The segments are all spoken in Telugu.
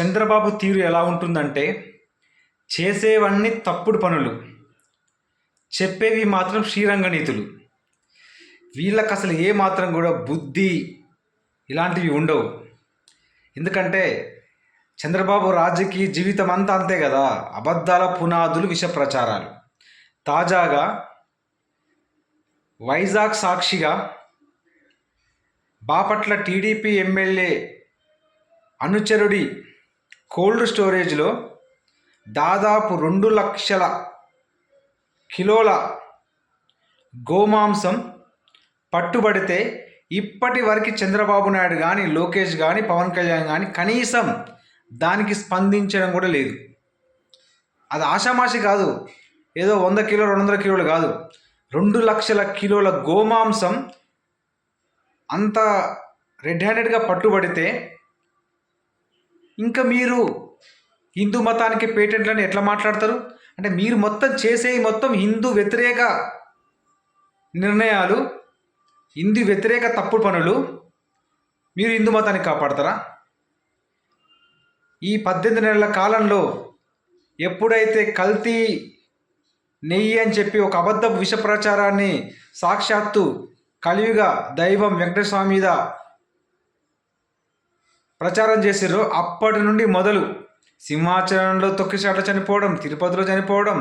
చంద్రబాబు తీరు ఎలా ఉంటుందంటే చేసేవన్నీ తప్పుడు పనులు చెప్పేవి మాత్రం శ్రీరంగ నీతులు వీళ్ళకి అసలు ఏ మాత్రం కూడా బుద్ధి ఇలాంటివి ఉండవు. ఎందుకంటే చంద్రబాబు రాజకీయ జీవితం అంతా అంతే కదా అబద్ధాల పునాదులు విష ప్రచారాలు. తాజాగా వైజాగ్ సాక్షిగా బాపట్ల టీడీపీ ఎమ్మెల్యే అనుచరుడి కోల్డ్ స్టోరేజ్లో దాదాపు రెండు లక్షల కిలోల గోమాంసం పట్టుబడితే ఇప్పటి వరకు చంద్రబాబు నాయుడు కానీ లోకేష్ కానీ పవన్ కళ్యాణ్ కానీ కనీసం దానికి స్పందించడం కూడా లేదు. అది ఆషామాషి కాదు. ఏదో వంద కిలో రెండు వందల కిలోలు కాదు. రెండు లక్షల కిలోల గోమాంసం అంత రెడ్ హ్యాండెడ్గా పట్టుబడితే ఇంకా మీరు హిందూ మతానికి పేటెంట్లని ఎట్లా మాట్లాడతారు? అంటే మీరు మొత్తం చేసే మొత్తం హిందూ వ్యతిరేక నిర్ణయాలు హిందూ వ్యతిరేక తప్పుడు పనులు మీరు హిందూ మతాన్ని కాపాడతారా? ఈ పద్దెనిమిది నెలల కాలంలో ఎప్పుడైతే కల్తీ నెయ్యి అని చెప్పి ఒక అబద్ధ విష ప్రచారాన్ని సాక్షాత్తు కలివిగా దైవం వెంకటస్వామి స్వామి మీద ప్రచారం చేసిర్రో. అప్పటి నుండి మొదలు సింహాచలంలో తొక్కిసాట చనిపోవడం తిరుపతిలో చనిపోవడం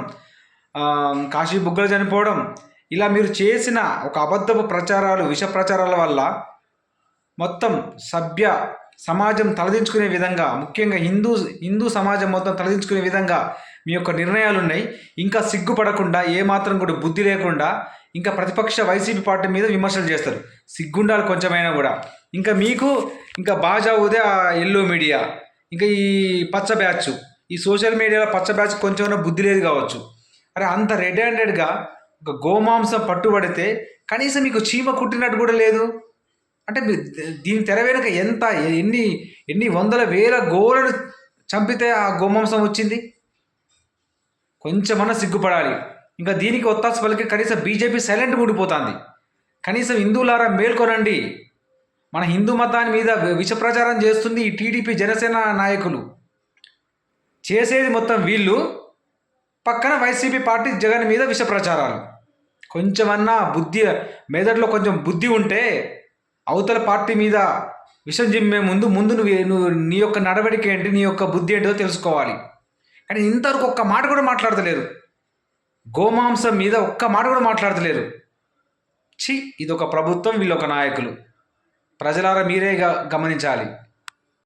కాశీ బుగ్గలు చనిపోవడం ఇలా మీరు చేసిన ఒక అబద్ధపు ప్రచారాలు విష ప్రచారాల వల్ల మొత్తం సభ్య సమాజం తలదించుకునే విధంగా ముఖ్యంగా హిందూ హిందూ సమాజం మొత్తం తలదించుకునే విధంగా మీ యొక్క నిర్ణయాలు ఉన్నాయి ఇంకా సిగ్గుపడకుండా ఏమాత్రం కూడా బుద్ధి లేకుండా ఇంకా ప్రతిపక్ష వైసీపీ పార్టీ మీద విమర్శలు చేస్తారు. సిగ్గుండాలి కొంచెమైనా కూడా. ఇంకా మీకు ఇంకా బాజా ఉదే ఆ ఎల్లో మీడియా ఇంకా ఈ పచ్చ బ్యాచ్ ఈ సోషల్ మీడియాలో పచ్చ బ్యాచ్ కొంచెం బుద్ధి లేదు కావచ్చు. అరే అంత రెడ్ హ్యాండెడ్గా ఒక గోమాంసం పట్టుబడితే కనీసం మీకు చీమ కుట్టినట్టు కూడా లేదు. అంటే దీని తెర వెనుక ఎంత ఎన్ని ఎన్ని వందల వేల గోలను చంపితే ఆ గోమాంసం వచ్చింది? కొంచెమన్నా సిగ్గుపడాలి. ఇంకా దీనికి ఒత్తాసు పలికి కనీసం బీజేపీ సైలెంట్ ఉండిపోతుంది. కనీసం హిందువులారా మేల్కొనండి. మన హిందూ మతాన్ని మీద విష ప్రచారం చేస్తుంది ఈ టీడీపీ జనసేన నాయకులు. చేసేది మొత్తం వీళ్ళు. పక్కన వైసీపీ పార్టీ జగన్ మీద విష ప్రచారాలు కొంచెమన్నా బుద్ధి మెదడులో కొంచెం బుద్ధి ఉంటే అవతల పార్టీ మీద విషం జిమ్మే ముందు ముందు నువ్వు నువ్వు నీ యొక్క నడవడిక ఏంటి నీ యొక్క బుద్ధి ఏంటో తెలుసుకోవాలి. కానీ ఇంతవరకు ఒక్క మాట కూడా మాట్లాడతలేరు. గోమాంసం మీద ఒక్క మాట కూడా మాట్లాడతలేరు. ఛీ ఇది ఒక ప్రభుత్వం వీళ్ళొక నాయకులు. ప్రజలారా మీరే గ- గమనించాలి.